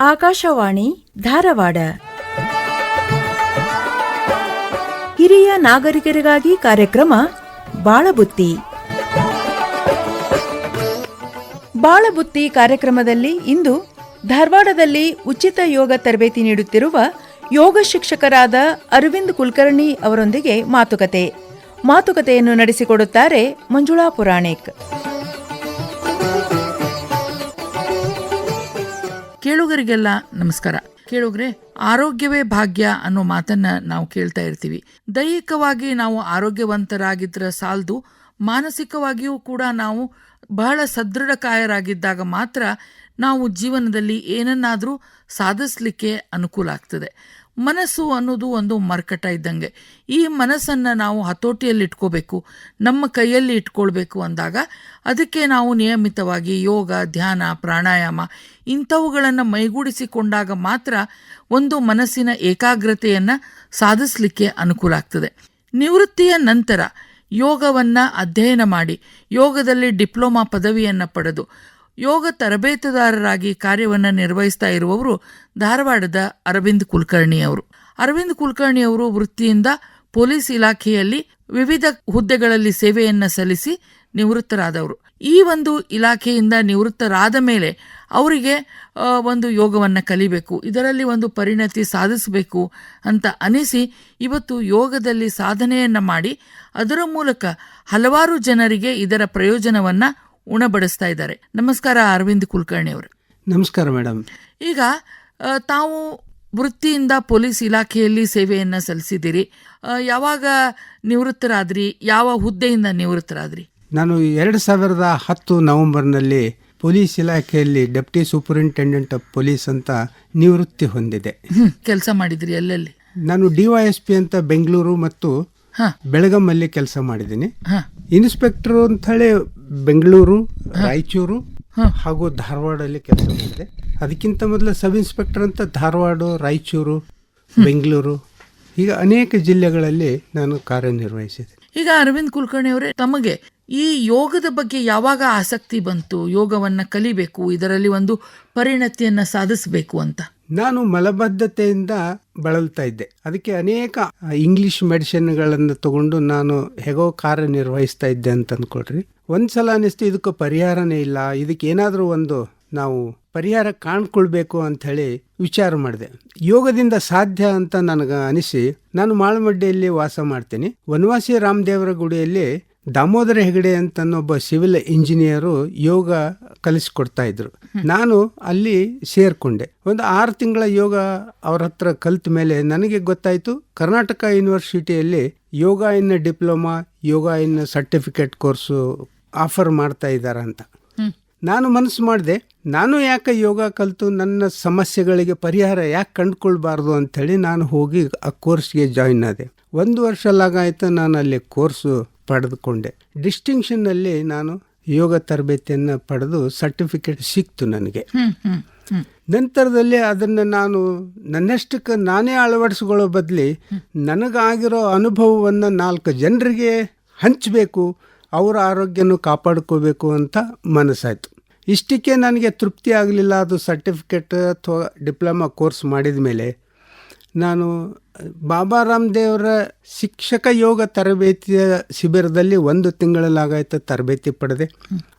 ಆಕಾಶವಾಣಿ ಧಾರವಾಡ. ಹಿರಿಯ ನಾಗರಿಕರಿಗಾಗಿ ಕಾರ್ಯಕ್ರಮ, ಬಾಳಬುತ್ತಿ. ಬಾಳಬುತ್ತಿ ಕಾರ್ಯಕ್ರಮದಲ್ಲಿ ಇಂದು ಧಾರವಾಡದಲ್ಲಿ ಉಚಿತ ಯೋಗ ತರಬೇತಿ ನೀಡುತ್ತಿರುವ ಯೋಗ ಶಿಕ್ಷಕರಾದ ಅರವಿಂದ್ ಕುಲಕರ್ಣಿ ಅವರೊಂದಿಗೆ ಮಾತುಕತೆ. ಮಾತುಕತೆಯನ್ನು ನಡೆಸಿಕೊಡುತ್ತಾರೆ ಮಂಜುಳಾ ಪುರಾಣಿಕ್. ಕೇಳುಗರಿಗೆಲ್ಲ ನಮಸ್ಕಾರ. ಕೇಳುಗ್ರೆ, ಆರೋಗ್ಯವೇ ಭಾಗ್ಯ ಅನ್ನೋ ಮಾತನ್ನ ನಾವು ಕೇಳ್ತಾ ಇರ್ತೀವಿ. ದೈಹಿಕವಾಗಿ ನಾವು ಆರೋಗ್ಯವಂತರಾಗಿದ್ರೆ ಸಾಲದು, ಮಾನಸಿಕವಾಗಿಯೂ ಕೂಡ ನಾವು ಬಹಳ ಸದೃಢಕಾಯರಾಗಿದ್ದಾಗ ಮಾತ್ರ ನಾವು ಜೀವನದಲ್ಲಿ ಏನನ್ನಾದರೂ ಸಾಧಿಸಲಿಕ್ಕೆ ಅನುಕೂಲ ಆಗ್ತದೆ. ಮನಸ್ಸು ಅನ್ನೋದು ಒಂದು ಮರ್ಕಟ ಇದ್ದಂಗೆ. ಈ ಮನಸ್ಸನ್ನು ನಾವು ಹತೋಟಿಯಲ್ಲಿ ಇಟ್ಕೋಬೇಕು, ನಮ್ಮ ಕೈಯಲ್ಲಿ ಇಟ್ಕೊಳ್ಬೇಕು ಅಂದಾಗ ಅದಕ್ಕೆ ನಾವು ನಿಯಮಿತವಾಗಿ ಯೋಗ, ಧ್ಯಾನ, ಪ್ರಾಣಾಯಾಮ ಇಂಥವುಗಳನ್ನು ಮೈಗೂಡಿಸಿಕೊಂಡಾಗ ಮಾತ್ರ ಒಂದು ಮನಸ್ಸಿನ ಏಕಾಗ್ರತೆಯನ್ನು ಸಾಧಿಸಲಿಕ್ಕೆ ಅನುಕೂಲ ಆಗ್ತದೆ. ನಿವೃತ್ತಿಯ ನಂತರ ಯೋಗವನ್ನು ಅಧ್ಯಯನ ಮಾಡಿ, ಯೋಗದಲ್ಲಿ ಡಿಪ್ಲೊಮಾ ಪದವಿಯನ್ನು ಪಡೆದು ಯೋಗ ತರಬೇತುದಾರರಾಗಿ ಕಾರ್ಯವನ್ನು ನಿರ್ವಹಿಸ್ತಾ ಇರುವವರು ಧಾರವಾಡದ ಅರವಿಂದ್ ಕುಲಕರ್ಣಿ ಅವರು. ಅರವಿಂದ್ ಕುಲಕರ್ಣಿ ಅವರು ವೃತ್ತಿಯಿಂದ ಪೊಲೀಸ್ ಇಲಾಖೆಯಲ್ಲಿ ವಿವಿಧ ಹುದ್ದೆಗಳಲ್ಲಿ ಸೇವೆಯನ್ನು ಸಲ್ಲಿಸಿ ನಿವೃತ್ತರಾದವರು. ಈ ಒಂದು ಇಲಾಖೆಯಿಂದ ನಿವೃತ್ತರಾದ ಮೇಲೆ ಅವರಿಗೆ ಒಂದು ಯೋಗವನ್ನು ಕಲಿಬೇಕು, ಇದರಲ್ಲಿ ಒಂದು ಪರಿಣತಿ ಸಾಧಿಸಬೇಕು ಅಂತ ಅನಿಸಿ ಇವತ್ತು ಯೋಗದಲ್ಲಿ ಸಾಧನೆಯನ್ನು ಮಾಡಿ ಅದರ ಮೂಲಕ ಹಲವಾರು ಜನರಿಗೆ ಇದರ ಪ್ರಯೋಜನವನ್ನು ಉಣಬಡಿಸ್ತಾ ಇದ್ದಾರೆ. ನಮಸ್ಕಾರ ಅರವಿಂದ್ ಕುಲಕರ್ಣಿ ಅವರು. ನಮಸ್ಕಾರ ಮೇಡಮ್ ಈಗ ತಾವು ವೃತ್ತಿಯಿಂದ ಪೊಲೀಸ್ ಇಲಾಖೆಯಲ್ಲಿ ಸೇವೆಯನ್ನು ಸಲ್ಲಿಸಿದ್ದೀರಿ. ಯಾವಾಗ ನಿವೃತ್ತರಾದ್ರಿ? ಯಾವ ಹುದ್ದೆಯಿಂದ ನಿವೃತ್ತರಾದ್ರಿ? ನಾನು ಎರಡು ಸಾವಿರದ ಹತ್ತು ನವೆಂಬರ್ನಲ್ಲಿ ಪೊಲೀಸ್ ಇಲಾಖೆಯಲ್ಲಿ ಡೆಪ್ಟಿ ಸೂಪರಿಂಟೆಂಡೆಂಟ್ ಆಫ್ ಪೊಲೀಸ್ ಅಂತ ನಿವೃತ್ತಿ ಹೊಂದಿದೆ. ಕೆಲಸ ಮಾಡಿದ್ರಿ ಎಲ್ಲೆಲ್ಲಿ ನಾನು ಡಿ ವೈ ಎಸ್ ಪಿ ಅಂತ ಬೆಂಗಳೂರು ಮತ್ತು ಹಾ. ಬೆಳಗಮ್ಮಲ್ಲಿ ಕೆಲಸ ಮಾಡಿದ್ದೀನಿ. ಹಾ. ಇನ್ಸ್ಪೆಕ್ಟರ್ ಅಂತ ಹೇಳಿ ಬೆಂಗಳೂರು ರಾಯಚೂರು ಹಾಗೂ ಧಾರವಾಡಲ್ಲಿ ಕೆಲಸ ಮಾಡಿದೆ. ಅದಕ್ಕಿಂತ ಮೊದಲು ಸಬ್ ಇನ್ಸ್ಪೆಕ್ಟರ್ ಅಂತ ಧಾರವಾಡ ರಾಯಚೂರು ಬೆಂಗಳೂರು ಈಗ ಅನೇಕ ಜಿಲ್ಲೆಗಳಲ್ಲಿ ನಾನು ಕಾರ್ಯನಿರ್ವಹಿಸಿದೆ. ಈಗ ಅರವಿಂದ್ ಕುಲಕರ್ಣಿ ಅವರೇ ತಮಗೆ ಈ ಯೋಗದ ಬಗ್ಗೆ ಯಾವಾಗ ಆಸಕ್ತಿ ಬಂತು? ಯೋಗವನ್ನು ಕಲಿಬೇಕು ಇದರಲ್ಲಿ ಒಂದು ಪರಿಣತಿಯನ್ನ ಸಾಧಿಸಬೇಕು ಅಂತ. ನಾನು ಮಲಬದ್ಧತೆಯಿಂದ ಬಳಲ್ತಾ ಇದ್ದೆ. ಅದಕ್ಕೆ ಅನೇಕ ಇಂಗ್ಲಿಷ್ ಮೆಡಿಸಿನ್ಗಳನ್ನು ತಗೊಂಡು ನಾನು ಹೇಗೋ ಕಾರ್ಯನಿರ್ವಹಿಸ್ತಾ ಇದ್ದೆ ಅಂತ ಅಂದ್ಕೊಳ್ರಿ ಒಂದ್ಸಲ ಅನಿಸ್ತು ಇದಕ್ಕೆ ಪರಿಹಾರನೇ ಇಲ್ಲ, ಇದಕ್ಕೆ ಏನಾದರೂ ಒಂದು ನಾವು ಪರಿಹಾರ ಕಾಣ್ಕೊಳ್ಬೇಕು ಅಂತ ಹೇಳಿ ವಿಚಾರ ಮಾಡಿದೆ. ಯೋಗದಿಂದ ಸಾಧ್ಯ ಅಂತ ನನಗೆ ಅನಿಸಿ, ನಾನು ಮಾಳಮಡ್ಡಿಯಲ್ಲಿ ವಾಸ ಮಾಡ್ತೀನಿ. ವನವಾಸಿ ರಾಮದೇವರ ಗುಡಿಯಲ್ಲಿ ದಾಮೋದರ ಹೆಗಡೆ ಅಂತ ಒಬ್ಬ ಸಿವಿಲ್ ಇಂಜಿನಿಯರು ಯೋಗ ಕಲಿಸ್ಕೊಡ್ತಾ ಇದ್ರು. ನಾನು ಅಲ್ಲಿ ಸೇರ್ಕೊಂಡೆ. ಒಂದು ಆರು ತಿಂಗಳ ಯೋಗ ಅವ್ರ ಹತ್ರ ಕಲ್ತ ಮೇಲೆ ನನಗೆ ಗೊತ್ತಾಯ್ತು Karnataka ಯೂನಿವರ್ಸಿಟಿಯಲ್ಲಿ yoga in diploma yoga in certificate course offer ಮಾಡ್ತಾ ಇದ್ದಾರೆ ಅಂತ. ನಾನು ಮನಸ್ಸು ಮಾಡಿದೆ ನಾನು ಯಾಕೆ ಯೋಗ ಕಲಿತು ನನ್ನ ಸಮಸ್ಯೆಗಳಿಗೆ ಪರಿಹಾರ ಯಾಕೆ ಕಂಡುಕೊಳ್ಬಾರ್ದು ಅಂಥೇಳಿ ನಾನು ಹೋಗಿ ಆ ಕೋರ್ಸ್ಗೆ ಜಾಯಿನ್ ಆದೆ. ಒಂದು ವರ್ಷ ಲಾಗಾಯಿತು ನಾನು ಅಲ್ಲಿ ಕೋರ್ಸು ಪಡೆದುಕೊಂಡೆ. ಡಿಸ್ಟಿಂಕ್ಷನ್ನಲ್ಲಿ ನಾನು ಯೋಗ ತರಬೇತಿಯನ್ನು ಪಡೆದು ಸರ್ಟಿಫಿಕೇಟ್ ಸಿಕ್ತು ನನಗೆ. ನಂತರದಲ್ಲಿ ಅದನ್ನು ನಾನು ನನ್ನಷ್ಟಕ್ಕೆ ನಾನೇ ಅಳವಡಿಸ್ಕೊಳ್ಳೋ ಬದಲಿ ನನಗಾಗಿರೋ ಅನುಭವವನ್ನು ನಾಲ್ಕು ಜನರಿಗೆ ಹಂಚಬೇಕು ಅವರ ಆರೋಗ್ಯನೂ ಕಾಪಾಡ್ಕೋಬೇಕು ಅಂತ ಮನಸ್ಸಾಯಿತು. ಇಷ್ಟಕ್ಕೆ ನನಗೆ ತೃಪ್ತಿ ಆಗಲಿಲ್ಲ ಅದು ಸರ್ಟಿಫಿಕೇಟ್ ಅಥವಾ ಡಿಪ್ಲೊಮಾ ಕೋರ್ಸ್ ಮಾಡಿದ ಮೇಲೆ ನಾನು ಬಾಬಾ ರಾಮದೇವರ ಶಿಕ್ಷಕ ಯೋಗ ತರಬೇತಿಯ ಶಿಬಿರದಲ್ಲಿ ಒಂದು ತಿಂಗಳಲ್ಲಾಗಾಯ್ತು ತರಬೇತಿ ಪಡೆದೆ.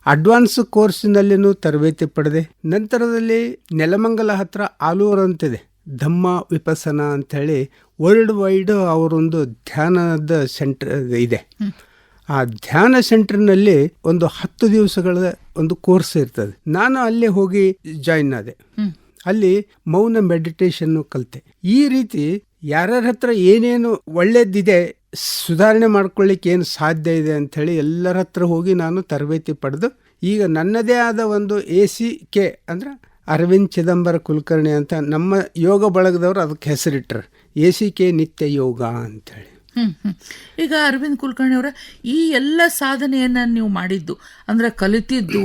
ಅಡ್ವಾನ್ಸ್ ಕೋರ್ಸಿನಲ್ಲಿನೂ ತರಬೇತಿ ಪಡೆದೆ. ನಂತರದಲ್ಲಿ ನೆಲಮಂಗಲ ಹತ್ರ ಆಲೂರು ಅಂತಿದೆ ಧಮ್ಮ ವಿಪಸನ ಅಂಥೇಳಿ ವರ್ಲ್ಡ್ ವೈಡ್ ಅವರೊಂದು ಧ್ಯಾನದ ಸೆಂಟರ್ ಇದೆ. ಆ ಧ್ಯಾನ ಸೆಂಟರ್ನಲ್ಲಿ ಒಂದು ಹತ್ತು ದಿವಸಗಳ ಒಂದು ಕೋರ್ಸ್ ಇರ್ತದೆ. ನಾನು ಅಲ್ಲೇ ಹೋಗಿ ಜಾಯಿನ್ ಆದೆ. ಅಲ್ಲಿ ಮೌನ ಮೆಡಿಟೇಷನ್ನು ಕಲಿತೆ. ಈ ರೀತಿ ಯಾರ್ಯಾರ ಹತ್ರ ಏನೇನು ಒಳ್ಳೇದಿದೆ ಸುಧಾರಣೆ ಮಾಡ್ಕೊಳ್ಳಿಕ್ಕೆ ಏನು ಸಾಧ್ಯ ಇದೆ ಅಂಥೇಳಿ ಎಲ್ಲರ ಹತ್ರ ಹೋಗಿ ನಾನು ತರಬೇತಿ ಪಡೆದು ಈಗ ನನ್ನದೇ ಆದ ಒಂದು ಎ ಸಿ ಕೆ ಅಂದ್ರೆ ಅರವಿಂದ್ ಚಿದಂಬರ ಕುಲಕರ್ಣಿ ಅಂತ ನಮ್ಮ ಯೋಗ ಬಳಗದವರು ಅದಕ್ಕೆ ಹೆಸರಿಟ್ರು. ಎ ಸಿ ಕೆ ನಿತ್ಯ ಯೋಗ ಅಂಥೇಳಿ. ಈಗ ಅರವಿಂದ್ ಕುಲಕರ್ಣಿ ಅವರ, ಈ ಎಲ್ಲ ಸಾಧನೆಯನ್ನು ನೀವು ಮಾಡಿದ್ದು, ಅಂದ್ರೆ ಕಲಿತಿದ್ದು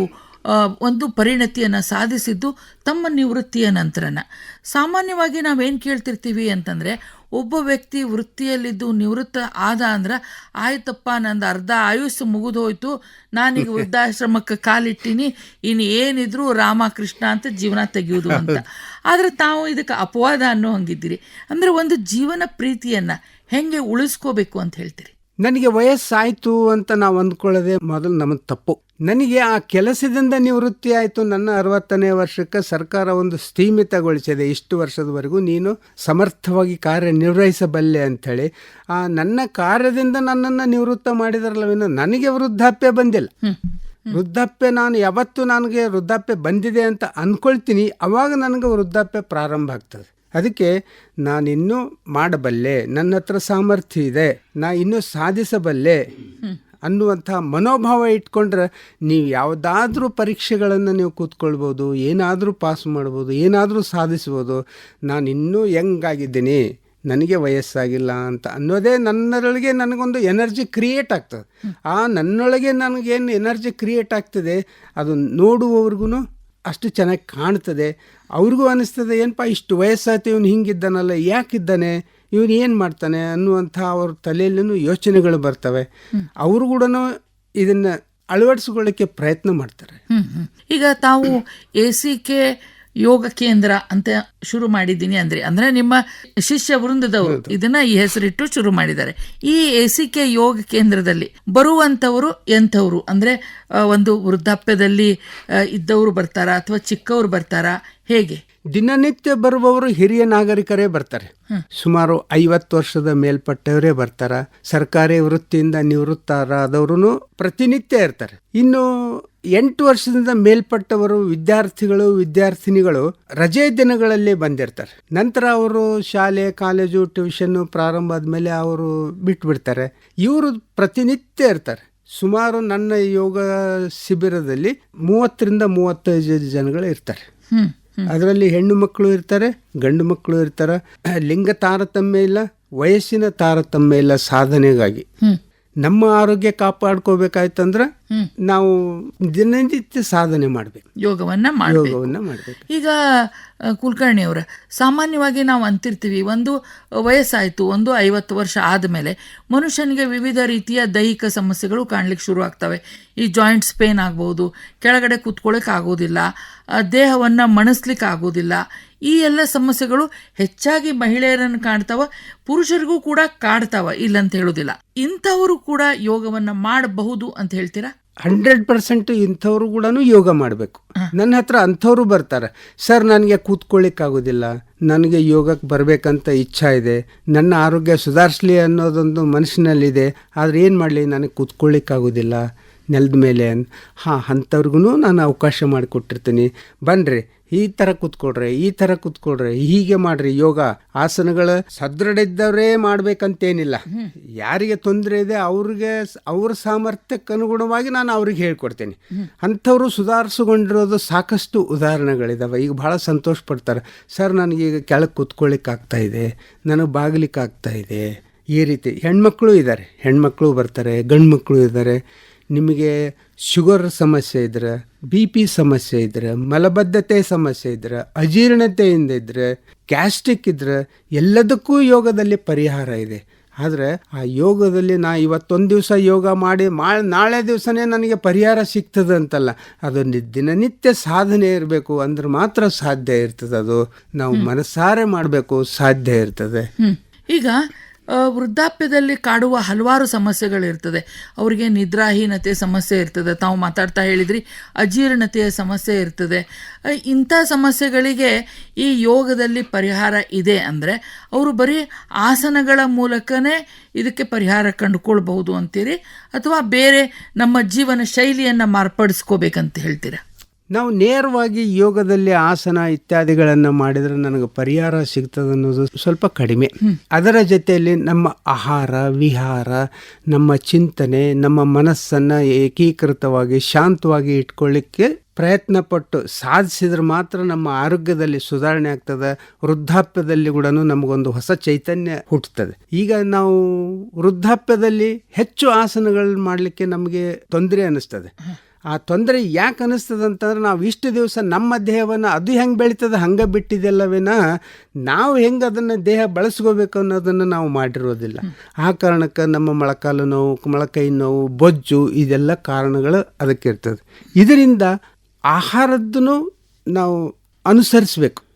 ಒಂದು ಪರಿಣತಿಯನ್ನು ಸಾಧಿಸಿದ್ದು ತಮ್ಮ ನಿವೃತ್ತಿಯ ನಂತರನ. ಸಾಮಾನ್ಯವಾಗಿ ನಾವೇನು ಕೇಳ್ತಿರ್ತೀವಿ ಅಂತಂದರೆ ಒಬ್ಬ ವ್ಯಕ್ತಿ ವೃತ್ತಿಯಲ್ಲಿದ್ದು ನಿವೃತ್ತ ಆದ ಅಂದ್ರೆ ಆಯ್ತಪ್ಪ ನಂದು ಅರ್ಧ ಆಯುಸ್ಸು ಮುಗಿದು ಹೋಯ್ತು ನಾನೀಗ ವೃದ್ಧಾಶ್ರಮಕ್ಕೆ ಕಾಲಿಟ್ಟಿನಿ. ಇನ್ನು ಏನಿದ್ರು ರಾಮಕೃಷ್ಣ ಅಂತ ಜೀವನ ತೆಗೆಯುವುದು ಅಂತ. ಆದರೆ ತಾವು ಇದಕ್ಕೆ ಅಪವಾದ ಅನ್ನೋ ಹಂಗಿದ್ದೀರಿ. ಅಂದರೆ ಒಂದು ಜೀವನ ಪ್ರೀತಿಯನ್ನು ಹೆಂಗೆ ಉಳಿಸ್ಕೋಬೇಕು ಅಂತ ಹೇಳ್ತೀರಿ? ನನಗೆ ವಯಸ್ಸಾಯಿತು ಅಂತ ನಾವು ಅಂದ್ಕೊಳ್ಳೋದೇ ಮೊದಲು ನಮ್ಮ ತಪ್ಪು. ನನಗೆ ಆ ಕೆಲಸದಿಂದ ನಿವೃತ್ತಿ ಆಯಿತು. ನನ್ನ ಅರವತ್ತನೇ ವರ್ಷಕ್ಕೆ ಸರ್ಕಾರ ಒಂದು ಸ್ಥೀಮಿತಗೊಳಿಸಿದೆ. ಇಷ್ಟು ವರ್ಷದವರೆಗೂ ನೀನು ಸಮರ್ಥವಾಗಿ ಕಾರ್ಯನಿರ್ವಹಿಸಬಲ್ಲೆ ಅಂಥೇಳಿ. ಆ ನನ್ನ ಕಾರ್ಯದಿಂದ ನನ್ನನ್ನು ನಿವೃತ್ತ ಮಾಡಿದಾರಲ್ಲವೇನೋ ನನಗೆ ವೃದ್ಧಾಪ್ಯ ಬಂದಿಲ್ಲ. ವೃದ್ಧಾಪ್ಯ ನಾನು ಯಾವತ್ತು ನನಗೆ ವೃದ್ಧಾಪ್ಯ ಬಂದಿದೆ ಅಂತ ಅಂದ್ಕೊಳ್ತೀನಿ ಅವಾಗ ನನಗೆ ವೃದ್ಧಾಪ್ಯ ಪ್ರಾರಂಭ ಆಗ್ತದೆ. ಅದಕ್ಕೆ ನಾನಿನ್ನೂ ಮಾಡಬಲ್ಲೆ. ನನ್ನ ಹತ್ರ ಸಾಮರ್ಥ್ಯ ಇದೆ. ನಾ ಇನ್ನೂ ಸಾಧಿಸಬಲ್ಲೆ. ಅನ್ನುವಂಥ ಮನೋಭಾವ ಇಟ್ಕೊಂಡ್ರೆ ನೀವು ಯಾವುದಾದ್ರೂ ಪರೀಕ್ಷೆಗಳನ್ನು ನೀವು ಕೂತ್ಕೊಳ್ಬೋದು, ಏನಾದರೂ ಪಾಸ್ ಮಾಡ್ಬೋದು, ಏನಾದರೂ ಸಾಧಿಸ್ಬೋದು, ನಾನು ಇನ್ನೂ ಯಂಗಾಗಿದ್ದೀನಿ, ನನಗೆ ವಯಸ್ಸಾಗಿಲ್ಲ ಅಂತ ಅನ್ನೋದೇ ನನ್ನರೊಳಗೆ ನನಗೊಂದು ಎನರ್ಜಿ ಕ್ರಿಯೇಟ್ ಆಗ್ತದೆ. ಆ ನನ್ನೊಳಗೆ ನನಗೇನು ಎನರ್ಜಿ ಕ್ರಿಯೇಟ್ ಆಗ್ತದೆ, ಅದು ನೋಡುವವ್ರಿಗೂ ಅಷ್ಟು ಚೆನ್ನಾಗಿ ಕಾಣ್ತದೆ, ಅವ್ರಿಗೂ ಅನ್ನಿಸ್ತದೆ ಏನಪ್ಪ ಇಷ್ಟು ವಯಸ್ಸಾಯ್ತು, ಇವನು ಹಿಂಗಿದ್ದಾನಲ್ಲ, ಯಾಕಿದ್ದಾನೆ? ಇವನು ಏನು ಮಾಡ್ತಾನೆ ಅನ್ನುವಂಥ ಅವ್ರ ತಲೆಯಲ್ಲೂ ಯೋಚನೆಗಳು ಬರ್ತವೆ. ಅವರು ಕೂಡ ಇದನ್ನು ಅಳವಡಿಸ್ಕೊಳ್ಳೋಕ್ಕೆ ಪ್ರಯತ್ನ ಮಾಡ್ತಾರೆ. ಈಗ ತಾವು ಎ ಸಿ ಕೆ ಯೋಗ ಕೇಂದ್ರ ಅಂತ ಶುರು ಮಾಡಿದ್ದೀನಿ ಅಂದ್ರೆ ಅಂದ್ರೆ ನಿಮ್ಮ ಶಿಷ್ಯ ವೃಂದದವರು ಇದನ್ನ ಈ ಹೆಸರಿಟ್ಟು ಶುರು ಮಾಡಿದ್ದಾರೆ. ಈ ಎ ಸಿ ಕೆ ಯೋಗ ಕೇಂದ್ರದಲ್ಲಿ ಬರುವಂತವರು ಎಂಥವ್ರು? ಅಂದ್ರೆ ಒಂದು ವೃದ್ಧಾಪ್ಯದಲ್ಲಿ ಇದ್ದವರು ಬರ್ತಾರಾ ಅಥವಾ ಚಿಕ್ಕವರು ಬರ್ತಾರಾ? ಹೇಗೆ? ದಿನನಿತ್ಯ ಬರುವವರು ಹಿರಿಯ ನಾಗರಿಕರೇ ಬರ್ತಾರೆ. ಸುಮಾರು ಐವತ್ತು ವರ್ಷದ ಮೇಲ್ಪಟ್ಟವರೇ ಬರ್ತಾರ. ಸರ್ಕಾರಿ ವೃತ್ತಿಯಿಂದ ನಿವೃತ್ತರಾದವರು ಪ್ರತಿನಿತ್ಯ ಇರ್ತಾರೆ. ಇನ್ನು ಎಂಟು ವರ್ಷದಿಂದ ಮೇಲ್ಪಟ್ಟವರು ವಿದ್ಯಾರ್ಥಿಗಳು ವಿದ್ಯಾರ್ಥಿನಿಗಳು ರಜೆ ದಿನಗಳಲ್ಲಿ ಬಂದಿರ್ತಾರೆ. ನಂತರ ಅವರು ಶಾಲೆ ಕಾಲೇಜು ಟ್ಯೂಷನ್ ಪ್ರಾರಂಭ ಆದಮೇಲೆ ಅವರು ಬಿಟ್ಬಿಡ್ತಾರೆ. ಇವರು ಪ್ರತಿನಿತ್ಯ ಇರ್ತಾರೆ. ಸುಮಾರು ನನ್ನ ಯೋಗ ಶಿಬಿರದಲ್ಲಿ ಮೂವತ್ತರಿಂದ ಮೂವತ್ತೈದು ಜನಗಳು ಇರ್ತಾರೆ. ಅದರಲ್ಲಿ ಹೆಣ್ಣು ಮಕ್ಕಳು ಇರ್ತಾರೆ ಗಂಡು ಮಕ್ಕಳು ಇರ್ತಾರೆ. ಲಿಂಗ ತಾರತಮ್ಯ ಇಲ್ಲ ವಯಸ್ಸಿನ ತಾರತಮ್ಯ ಇಲ್ಲ ಸಾಧನೆಗಾಗಿ. ನಮ್ಮ ಆರೋಗ್ಯ ಕಾಪಾಡ್ಕೋಬೇಕಾಯ್ತಂದ್ರೆ. ನಾವು ದಿನನಿತ್ಯ ಸಾಧನೆ ಮಾಡಬೇಕು. ಯೋಗವನ್ನ ಯೋಗವನ್ನ ಮಾಡಬೇಕು. ಈಗ ಕುಲಕರ್ಣಿ ಅವರ ಸಾಮಾನ್ಯವಾಗಿ ನಾವು ಅಂತಿರ್ತೀವಿ ಒಂದು ವಯಸ್ಸಾಯಿತು ಒಂದು ಐವತ್ತು ವರ್ಷ ಆದಮೇಲೆ ಮನುಷ್ಯನಿಗೆ ವಿವಿಧ ರೀತಿಯ ದೈಹಿಕ ಸಮಸ್ಯೆಗಳು ಕಾಣ್ಲಿಕ್ಕೆ ಶುರು ಆಗ್ತವೆ. ಈ ಜಾಯಿಂಟ್ಸ್ ಪೇನ್ ಆಗ್ಬೋದು ಕೆಳಗಡೆ ಕೂತ್ಕೊಳ್ಳೋಕೆ ಆಗೋದಿಲ್ಲ ದೇಹವನ್ನ ಮಣಿಸ್ಲಿಕ್ಕೆ ಆಗೋದಿಲ್ಲ ಈ ಎಲ್ಲ ಸಮಸ್ಯೆಗಳು ಹೆಚ್ಚಾಗಿ ಮಹಿಳೆಯರನ್ನು ಕಾಣ್ತಾವ ಪುರುಷರಿಗೂ ಕೂಡ ಕಾಡ್ತಾವ ಇಲ್ಲಂತ ಹೇಳೋದಿಲ್ಲ. ಇಂಥವರು ಕೂಡ ಯೋಗವನ್ನ ಮಾಡಬಹುದು ಅಂತ ಹೇಳ್ತೀರಾ? ಹಂಡ್ರೆಡ್ ಪರ್ಸೆಂಟ್ ಇಂಥವ್ರು ಕೂಡ ಯೋಗ ಮಾಡಬೇಕು. ನನ್ನ ಹತ್ರ ಅಂಥವ್ರು ಬರ್ತಾರೆ ಸರ್ ನನಗೆ ಕೂತ್ಕೊಳ್ಳಿಕ್ಕಾಗೋದಿಲ್ಲ. ನನಗೆ ಯೋಗಕ್ಕೆ ಬರಬೇಕಂತ ಇಚ್ಛಾ ಇದೆ. ನನ್ನ ಆರೋಗ್ಯ ಸುಧಾರಿಸಲಿ ಅನ್ನೋದೊಂದು ಮನಸ್ಸಿನಲ್ಲಿದೆ. ಆದರೆ ಏನು ಮಾಡಲಿ? ನನಗೆ ಕೂತ್ಕೊಳ್ಳಿಕ್ಕಾಗೋದಿಲ್ಲ. ನೆಲದ ಮೇಲೆ. ಹಾಂ ಅಂಥವ್ರಿಗೂ ನಾನು ಅವಕಾಶ ಮಾಡಿಕೊಟ್ಟಿರ್ತೀನಿ. ಬನ್ನಿರಿ ಈ ಥರ ಕೂತ್ಕೊಳ್ರಿ, ಈ ಥರ ಕೂತ್ಕೊಳ್ರಿ, ಹೀಗೆ ಮಾಡ್ರಿ. ಯೋಗ ಆಸನಗಳ ಸದೃಢ ಇದ್ದವರೇ ಮಾಡ್ಬೇಕಂತೇನಿಲ್ಲ. ಯಾರಿಗೆ ತೊಂದರೆ ಇದೆ ಅವ್ರಿಗೆ ಅವ್ರ ಸಾಮರ್ಥ್ಯಕ್ಕೆ ಅನುಗುಣವಾಗಿ ನಾನು ಅವ್ರಿಗೆ ಹೇಳ್ಕೊಡ್ತೇನೆ. ಅಂಥವ್ರು ಸುಧಾರಿಸಿಕೊಂಡಿರೋದು ಸಾಕಷ್ಟು ಉದಾಹರಣೆಗಳಿದಾವೆ. ಈಗ ಭಾಳ ಸಂತೋಷ ಪಡ್ತಾರೆ ಸರ್ ನನಗೀಗ ಕೆಳಗೆ ಕೂತ್ಕೊಳ್ಳಿಕ್ಕಾಗ್ತಾ ಇದೆ. ನನಗೆ ಬಾಗ್ಲಿಕ್ಕೆ ಆಗ್ತಾ ಇದೆ. ಈ ರೀತಿ. ಹೆಣ್ಮಕ್ಳು ಇದ್ದಾರೆ. ಹೆಣ್ಮಕ್ಳು ಬರ್ತಾರೆ ಗಂಡು ಮಕ್ಕಳು ಇದ್ದಾರೆ. ನಿಮಗೆ ಶುಗರ್ ಸಮಸ್ಯೆ ಇದ್ರೆ ಬಿ ಪಿ ಸಮಸ್ಯೆ ಇದ್ರೆ ಮಲಬದ್ಧತೆ ಸಮಸ್ಯೆ ಇದ್ರೆ ಅಜೀರ್ಣತೆಯಿಂದ ಇದ್ರೆ ಕ್ಯಾಸ್ಟಿಕ್ ಇದ್ರೆ ಎಲ್ಲದಕ್ಕೂ ಯೋಗದಲ್ಲಿ ಪರಿಹಾರ ಇದೆ. ಆದರೆ ಆ ಯೋಗದಲ್ಲಿ ನಾ ಇವತ್ತೊಂದು ದಿವಸ ಯೋಗ ಮಾಡಿ ಮಾ ನಾಳೆ ದಿವಸನೇ ನನಗೆ ಪರಿಹಾರ ಸಿಗ್ತದೆ ಅಂತಲ್ಲ. ಅದೊಂದು ದಿನನಿತ್ಯ ಸಾಧನೆ ಇರಬೇಕು ಅಂದ್ರೆ ಮಾತ್ರ ಸಾಧ್ಯ ಇರ್ತದೆ ಅದು. ನಾವು ಮನಸ್ಸಾರೆ ಮಾಡಬೇಕು ಸಾಧ್ಯ ಇರ್ತದೆ. ಈಗ ವೃದ್ಧಾಪ್ಯದಲ್ಲಿ ಕಾಡುವ ಹಲವಾರು ಸಮಸ್ಯೆಗಳಿರ್ತದೆ. ಅವರಿಗೆ ನಿದ್ರಾಹೀನತೆ ಸಮಸ್ಯೆ ಇರ್ತದೆ. ತಾವು ಮಾತಾಡ್ತಾ ಹೇಳಿದ್ರಿ, ಅಜೀರ್ಣತೆಯ ಸಮಸ್ಯೆ ಇರ್ತದೆ. ಇಂಥ ಸಮಸ್ಯೆಗಳಿಗೆ ಈ ಯೋಗದಲ್ಲಿ ಪರಿಹಾರ ಇದೆ ಅಂದರೆ ಅವರು ಬರೀ ಆಸನಗಳ ಮೂಲಕನೇ ಇದಕ್ಕೆ ಪರಿಹಾರ ಕಂಡುಕೊಳ್ಬಹುದು ಅಂತೀರಿ? ಅಥವಾ ಬೇರೆ ನಮ್ಮ ಜೀವನ ಶೈಲಿಯನ್ನು ಮಾರ್ಪಡಿಸ್ಕೋಬೇಕಂತ ಹೇಳ್ತೀರಾ? ನಾವು ನೇರವಾಗಿ ಯೋಗದಲ್ಲಿ ಆಸನ ಇತ್ಯಾದಿಗಳನ್ನು ಮಾಡಿದರೆ ನನಗೆ ಪರಿಹಾರ ಸಿಗ್ತದೆ ಅನ್ನೋದು ಸ್ವಲ್ಪ ಕಡಿಮೆ. ಅದರ ಜೊತೆಯಲ್ಲಿ ನಮ್ಮ ಆಹಾರ ವಿಹಾರ ನಮ್ಮ ಚಿಂತನೆ ನಮ್ಮ ಮನಸ್ಸನ್ನು ಏಕೀಕೃತವಾಗಿ ಶಾಂತವಾಗಿ ಇಟ್ಕೊಳ್ಳಿಕ್ಕೆ ಪ್ರಯತ್ನ ಪಟ್ಟು ಸಾಧಿಸಿದ್ರೆ ಮಾತ್ರ ನಮ್ಮ ಆರೋಗ್ಯದಲ್ಲಿ ಸುಧಾರಣೆ ಆಗ್ತದೆ. ವೃದ್ಧಾಪ್ಯದಲ್ಲಿ ಕೂಡ ನಮಗೊಂದು ಹೊಸ ಚೈತನ್ಯ ಹುಟ್ಟುತ್ತದೆ. ಈಗ ನಾವು ವೃದ್ಧಾಪ್ಯದಲ್ಲಿ ಹೆಚ್ಚು ಆಸನಗಳನ್ನು ಮಾಡಲಿಕ್ಕೆ ನಮಗೆ ತೊಂದರೆ ಅನ್ನಿಸ್ತದೆ. ಆ ತೊಂದರೆ ಯಾಕೆ ಅನ್ನಿಸ್ತದೆ ಅಂತಂದ್ರೆ ನಾವು ಇಷ್ಟು ದಿವಸ ನಮ್ಮ ದೇಹವನ್ನು ಅದು ಹೆಂಗೆ ಬೆಳೀತದೆ ಹಂಗೆ ಬಿಟ್ಟಿದ್ದೆಲ್ಲವೇನ ನಾವು ಹೆಂಗೆ ಅದನ್ನು ದೇಹ ಬಳಸ್ಕೋಬೇಕು ಅನ್ನೋದನ್ನು ನಾವು ಮಾಡಿರೋದಿಲ್ಲ. ಆ ಕಾರಣಕ್ಕೆ ನಮ್ಮ ಮೊಳಕಾಲು ನೋವು, ಮೊಳಕೈ ನೋವು, ಬೊಜ್ಜು ಇದೆಲ್ಲ ಕಾರಣಗಳು ಅದಕ್ಕೆ ಇರ್ತದೆ. ಇದರಿಂದ ಆಹಾರದ್ದು ನಾವು ಅನುಸರಿಸಬೇಕು.